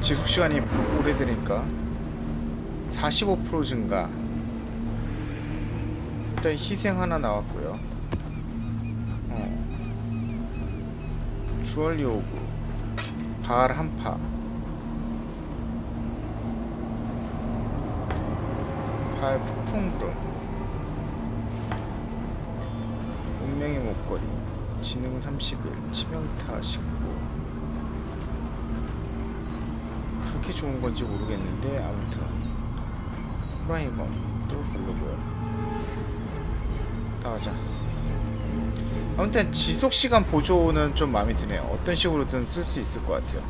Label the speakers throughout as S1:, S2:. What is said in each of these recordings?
S1: 지속 시간이 오래되니까 45% 증가. 일단 희생 하나 나왔고요. 어. 주얼리 오브 발 한파 발 폭풍 구름 운명의 목걸이 지능 30일 치명타 19 그렇게 좋은 건지 모르겠는데 아무튼 프라이머도 별로고요. 나가자. 아무튼 지속시간 보조는 좀 마음에 드네요. 어떤 식으로든 쓸 수 있을 것 같아요.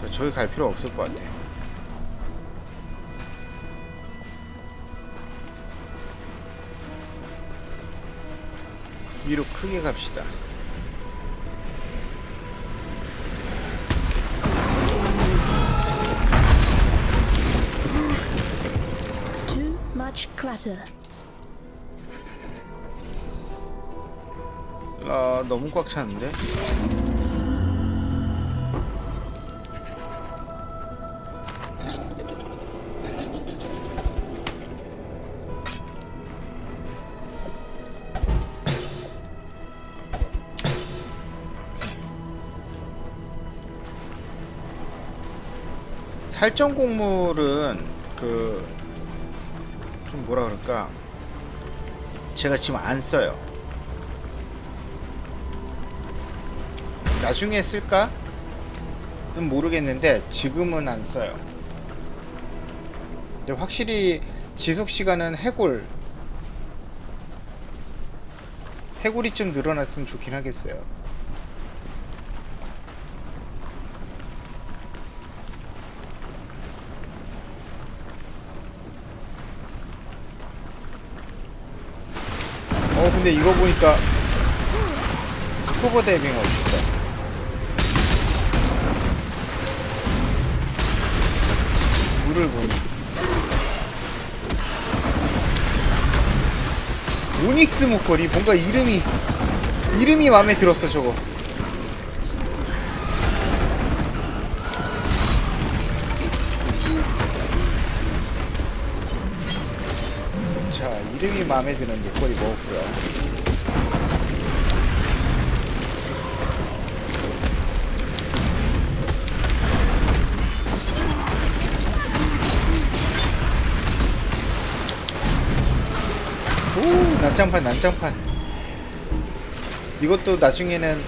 S1: 저 저기 갈 필요 없을 것 같아 위로 크게 갑시다
S2: Too much clutter.
S1: 아 너무 꽉 찼는데 살점 곡물은 그 좀 뭐라 그럴까 제가 지금 안 써요 나중에 쓸까? 는 모르겠는데 지금은 안 써요. 근데 확실히 지속 시간은 해골 해골이 좀 늘어났으면 좋긴 하겠어요. 어 근데 이거 보니까 스쿠버 다이빙 멋있다. 물을 보니. 오닉스 목걸이 뭔가 이름이 이름이 마음에 들었어 저거. 이름이 마음에 드는 목걸이 먹었고요. 오 난장판 난장판 이것도 나중에는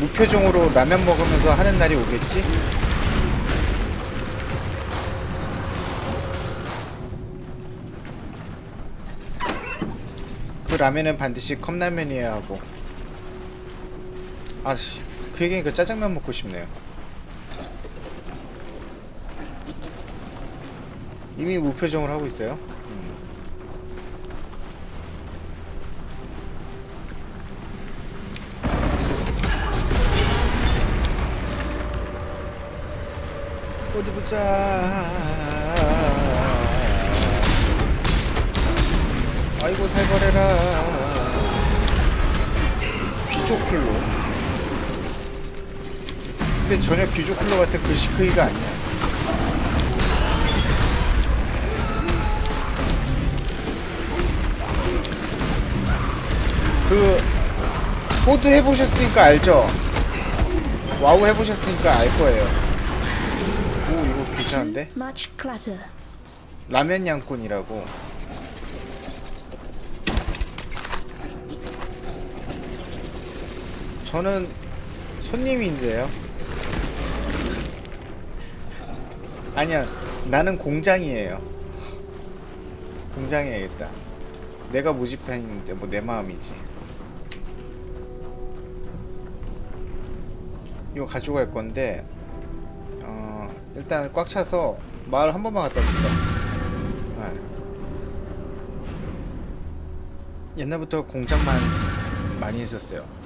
S1: 무표정으로 라면 먹으면서 하는 날이 오겠지? 라면은 반드시 컵라면이어야 하고. 아씨 그 얘기니까 짜장면 먹고 싶네요. 이미 무표정을 하고 있어요? 어디 보자. 아이고 살벌해라. 귀족클로. 근데 전혀 귀족클로 같은 그 시크이가 아니야. 그 호드 해보셨으니까 알죠? 와우 해보셨으니까 알 거예요. 오 이거 괜찮은데? 라면 양꾼이라고 저는 손님인데요. 아니야 나는 공장이에요. 공장에 야겠다. 내가 모집한인데 뭐 내 마음이지. 이거 가져갈 건데 어, 일단 꽉 차서 마을 한 번만 갔다 올게요. 네. 옛날부터 공장만 많이 했었어요.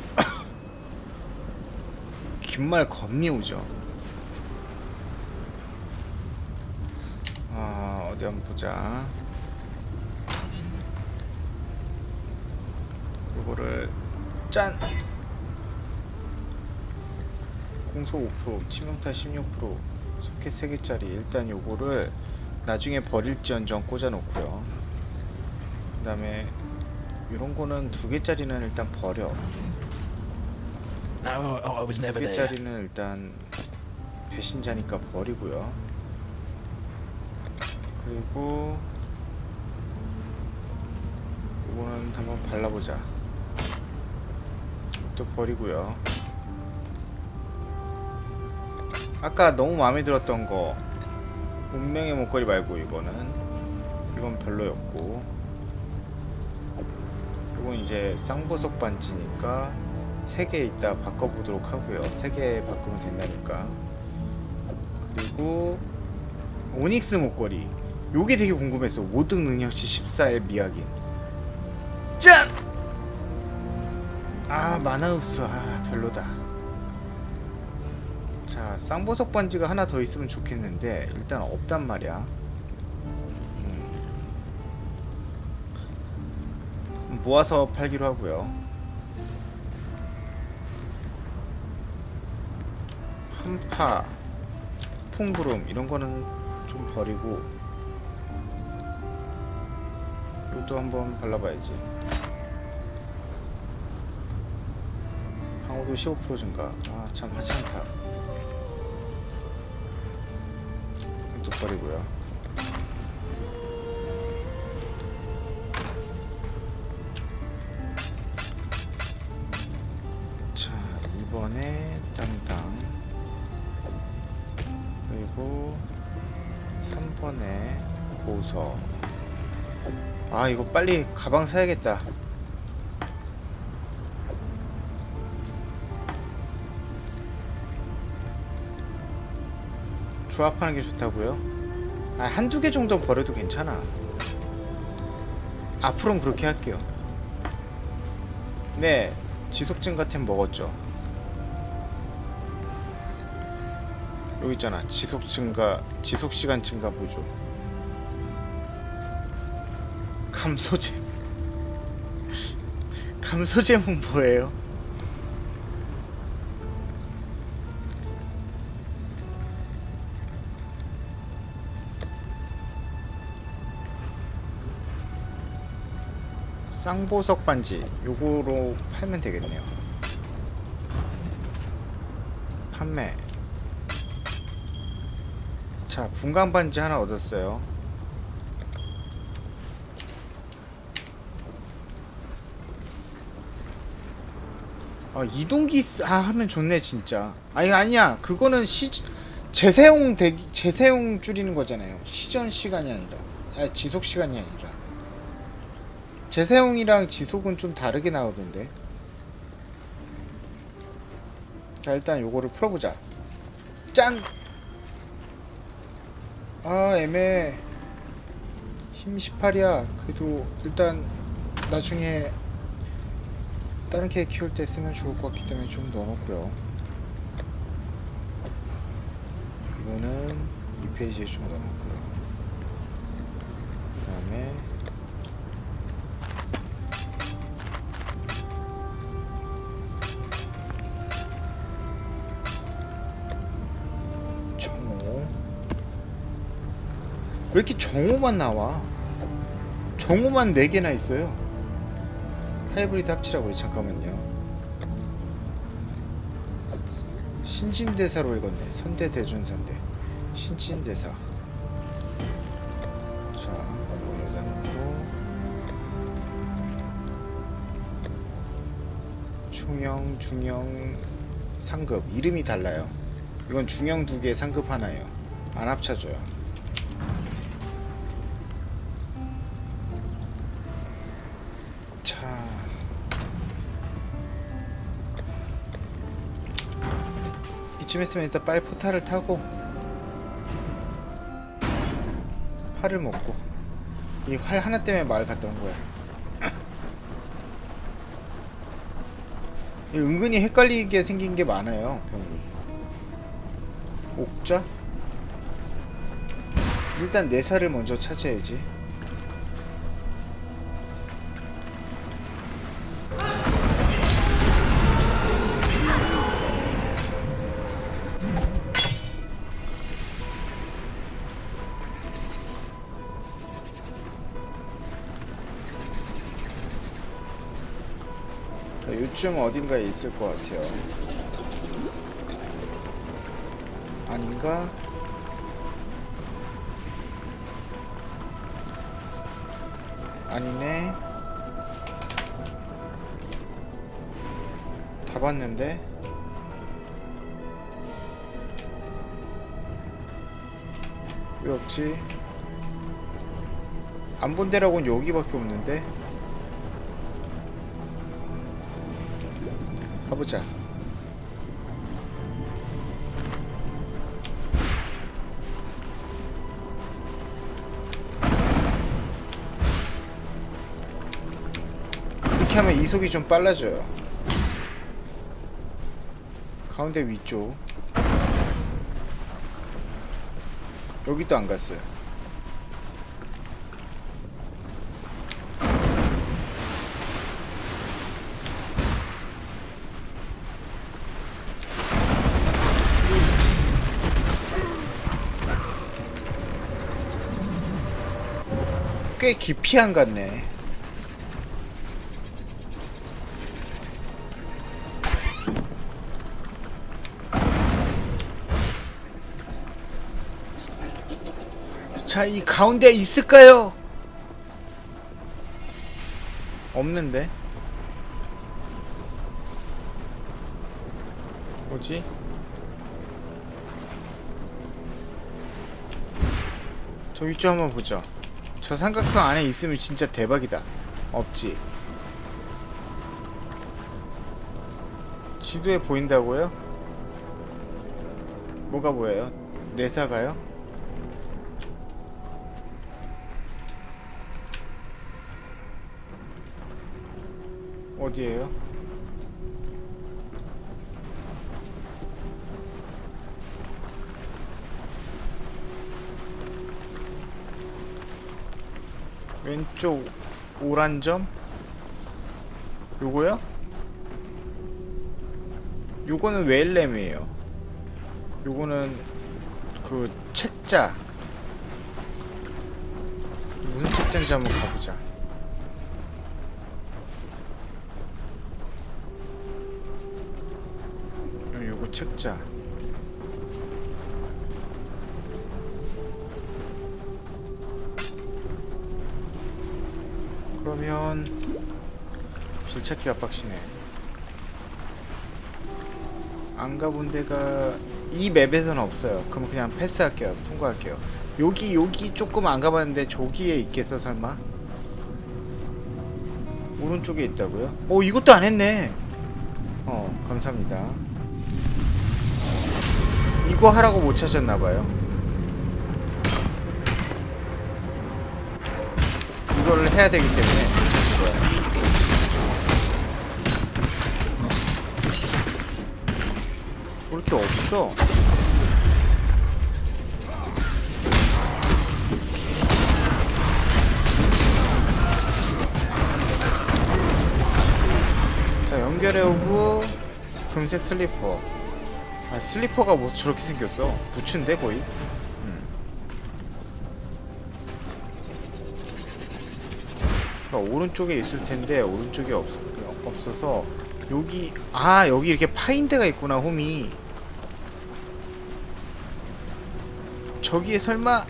S1: 긴 말 겁니 오죠. 아 어, 어디 한번 보자. 요거를 짠. 공속 5%, 치명타 16%, 소켓 3개짜리. 일단 요거를 나중에 버릴지언정 꽂아 놓고요. 그 다음에 요런 거는 두 개짜리는 일단 버려.
S3: No, I was
S1: 두
S3: never there.
S1: 개짜리는 일단 배신자니까 버리고요. 그리고 이거는 한번 발라보자. 또 버리고요. 아까 너무 마음에 들었던 거 운명의 목걸이 말고 이거는 이건 별로였고 이건 이제 쌍보석 반지니까 세개 이따 바꿔보도록 하고요. 세개 바꾸면 된다니까. 그리고 오닉스 목걸이. 요게 되게 궁금했어. 모든 능력치 14의 미학인. 짠! 아 만화 흡수. 아 별로다. 자 쌍보석 반지가 하나 더 있으면 좋겠는데 일단 없단 말이야. 음. 모아서 팔기로 하고요. 한파, 풍구름 이런 거는 좀 버리고 이것도 한번 발라봐야지. 방어도 15% 증가. 아참 하찮다. 이것도 버리고요. 자 이번에 3번에 보석 아 이거 빨리 가방 사야겠다. 조합하는 게 좋다고요? 아 한두 개 정도 버려도 괜찮아. 앞으로는 그렇게 할게요. 네 지속 증가템 먹었죠 여기 있잖아. 지속 증가 지속 시간 증가 보조. 감소잼 감소잼은 뭐예요? 쌍보석 반지. 요거로 팔면 되겠네요. 판매 자, 분광 반지 하나 얻었어요. 아, 이동기 쓰- 아 하면 좋네 진짜. 아니 아니야. 그거는 시 재사용 대기 재사용 줄이는 거잖아요. 시전 시간이 아니라 아, 지속 시간이 아니라. 재사용이랑 지속은 좀 다르게 나오던데. 자, 일단 요거를 풀어보자. 짠! 아 애매해 힘 18이야. 그래도 일단 나중에 다른 캐 키울 때 쓰면 좋을 것 같기 때문에 좀 넣어놓고요. 이거는 2페이지에 좀 넣어놓고요. 그 다음에 왜 이렇게 정오만 나와? 정오만 4개나 있어요. 하이브리드 합치라고요. 잠깐만요. 신진대사로 읽었네. 선대대전사인데. 신진대사. 자, 이거 여기다 놓고. 중형, 중형, 상급. 이름이 달라요. 이건 중형 두 개, 상급 하나예요. 안 합쳐져요. 이쯤 했으면 일단 빨리 포탈을 타고 팔을 먹고 이 활 하나 때문에 마을 갔다 온 거야. 이 은근히 헷갈리게 생긴 게 많아요 병이. 옥자 일단 내사를 먼저 찾아야지. 요쯤 어딘가에 있을 것 같아요. 아닌가? 아니네. 다 봤는데. 왜 없지? 안 본 데라고는 여기밖에 없는데. 가보자. 이렇게 하면 이속이 좀 빨라져요. 가운데 위쪽. 여기도 안 갔어요. 꽤 깊이 안 갔네. 자, 이 가운데 있을까요? 없는데. 뭐지? 저 위쪽 한번 보자. 저 삼각형 안에 있으면 진짜 대박이다. 없지. 지도에 보인다고요? 뭐가 보여요? 내사가요? 어디에요? 왼쪽 오란 점? 요거요? 요거는 웰렘이에요. 요거는 그 책자. 무슨 책자인지 한번 가보자. 요- 요거 책자. 그러면 길 찾기가 빡시네. 안 가본 데가 이 맵에서는 없어요. 그럼 그냥 패스할게요. 통과할게요. 여기 여기 조금 안 가봤는데 저기에 있겠어 설마? 오른쪽에 있다고요? 오 이것도 안 했네. 어 감사합니다. 이거 하라고 못 찾았나봐요. 이거를 해야 되기 때문에. 이렇게 없어? 자 연결해오고 금색 슬리퍼. 아 슬리퍼가 뭐 저렇게 생겼어? 부츠인데 거의 그러니까 오른쪽에 있을 텐데 오른쪽에 없, 없어서 여기 아 여기 이렇게 파인 데가 있구나 홈이 저기에 설마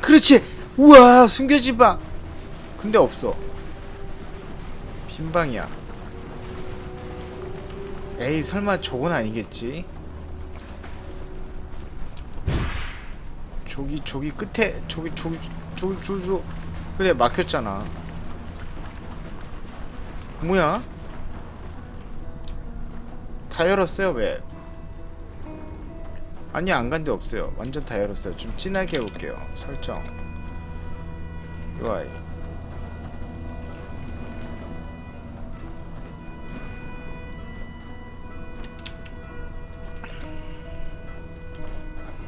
S1: 그렇지 우와 숨겨진 방 근데 없어 빈 방이야 에이 설마 저건 아니겠지 저기 저기 끝에 저기 저기 저기 저기 저 그래 막혔잖아 뭐야? 다 열었어요 왜? 아니 안 간 데 없어요. 완전 다 열었어요. 좀 진하게 해볼게요 설정. UI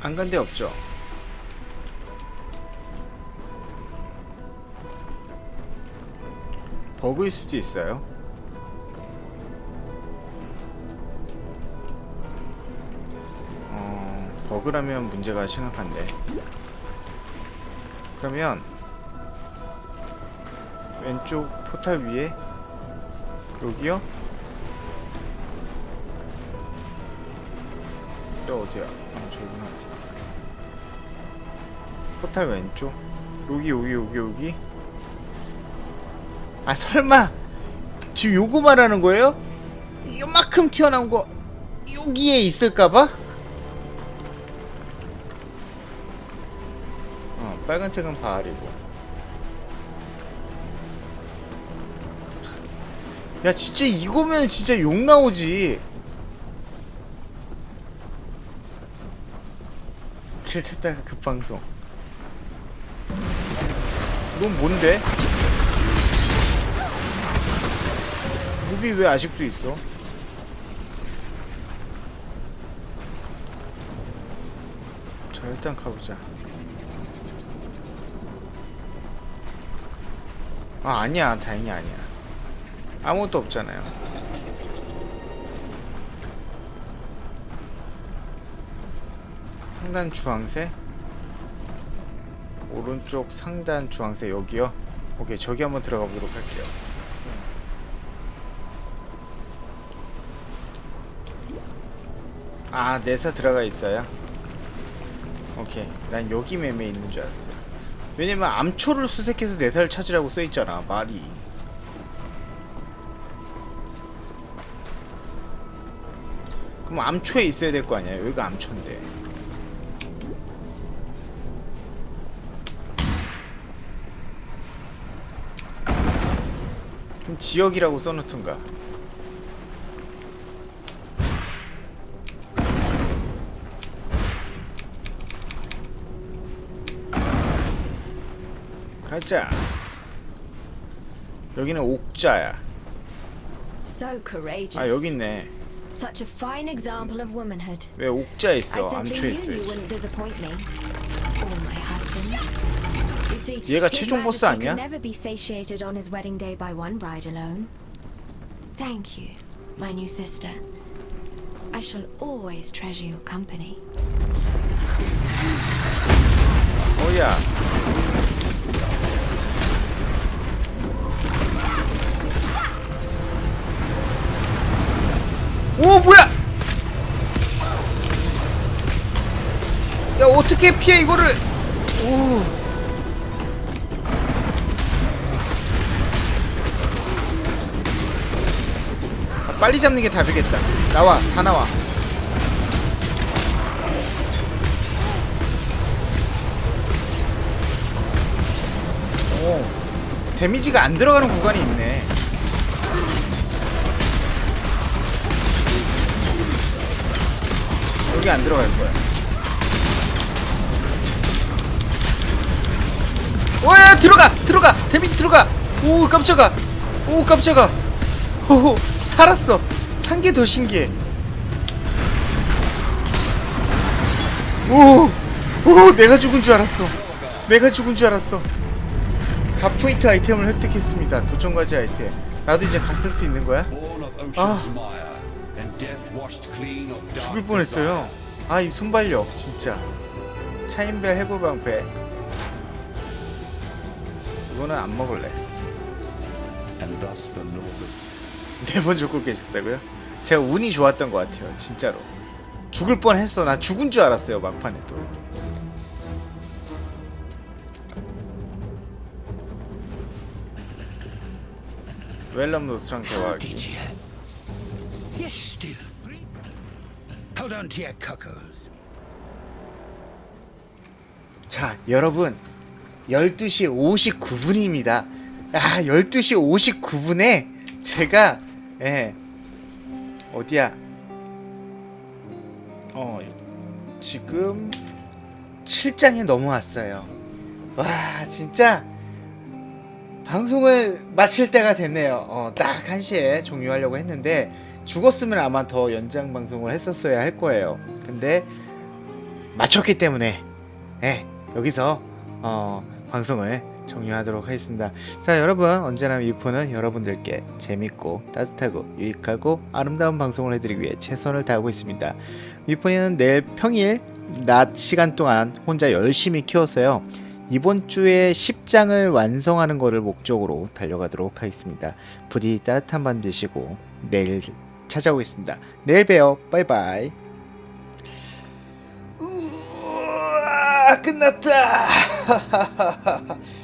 S1: 안 간 데 없죠 버그일 수도 있어요. 어, 버그라면 문제가 심각한데. 그러면 왼쪽 포탈 위에 여기요? 저 어디야? 아, 저구나. 포탈 왼쪽? 여기 여기 여기 여기? 아 설마 지금 요거 말하는 거예요? 요만큼 튀어나온 거 여기에 있을까봐? 어 빨간색은 바알이고 야 진짜 이거면 진짜 욕 나오지 그래 찾다가 급방송 넌 뭔데? 무비 왜 아직도 있어? 자 일단 가보자. 아 아니야. 다행히 아니야. 아무것도 없잖아요. 상단 주황색? 오른쪽 상단 주황색 여기요? 오케이 저기 한번 들어가 보도록 할게요 아 내사 들어가 있어요? 오케이. 난 여기 매매 있는 줄 알았어요. 왜냐면 암초를 수색해서 내사를 찾으라고 써있잖아 말이. 그럼 암초에 있어야 될 거 아니야? 여기가 암초인데. 그럼 지역이라고 써놓든가 가자 여기는 옥자야
S3: So courageous.
S1: 아 여기 있네
S3: Such a fine example of womanhood.
S1: 왜 옥자에
S3: I
S1: 있어
S3: simply
S1: 암초에
S3: knew you
S1: 있어야지
S3: wouldn't disappoint me. Or my husband. You see,
S1: 얘가
S3: His
S1: 최종 보스
S3: Majesty
S1: 아니야?
S3: could never be satiated on his wedding day by one bride alone. Thank you, my new sister. I shall always treasure your company.
S1: 어야 오 뭐야? 야 어떻게 피해 이거를? 오. 아, 빨리 잡는 게 답이겠다. 나와 다 나와. 오. 데미지가 안 들어가는 구간이 있네 여기 안 들어갈 거야. 오야 들어가! 들어가! 데미지 들어가! 오 깜짝아! 오 깜짝아! 오 살았어! 산게 더 신기해. 오, 오 내가 죽은 줄 알았어. 내가 죽은 줄 알았어. 갓포인트 아이템을 획득했습니다. 도전과제 아이템. 나도 이제 갔을 수 있는 거야?
S4: Born
S1: 죽을 뻔했어요. 아 이 순발력 진짜. 차인별 해골방패. 이거는 안 먹을래.
S4: Desire. And thus the Norbus.
S1: 네번 죽고 계셨다고요? 제가 운이 좋았던 것 같아요 진짜로. 죽을 뻔했어. 나 죽은 줄 알았어요 막판에 또. 웰럼 노스랑 대화하기
S5: still. Hold on to your cockles.
S1: 자, 여러분. 12시 59분입니다. 아, 12시 59분에 제가 예. 어디야? 어. 지금 7장에 넘어왔어요. 와, 진짜 방송을 마칠 때가 됐네요. 어, 딱 1시에 종료하려고 했는데 죽었으면 아마 더 연장 방송을 했었어야 할 거예요. 근데 마쳤기 때문에 예, 여기서 어, 방송을 종료하도록 하겠습니다. 자 여러분 언제나 미포는 여러분들께 재밌고 따뜻하고 유익하고 아름다운 방송을 해드리기 위해 최선을 다하고 있습니다. 미포는 내일 평일 낮 시간 동안 혼자 열심히 키워서요. 이번 주에 10장을 완성하는 것을 목적으로 달려가도록 하겠습니다. 부디 따뜻한 밤 되시고 내일 찾아오겠습니다. 내일 봬요. 바이바이. 우와, 끝났다.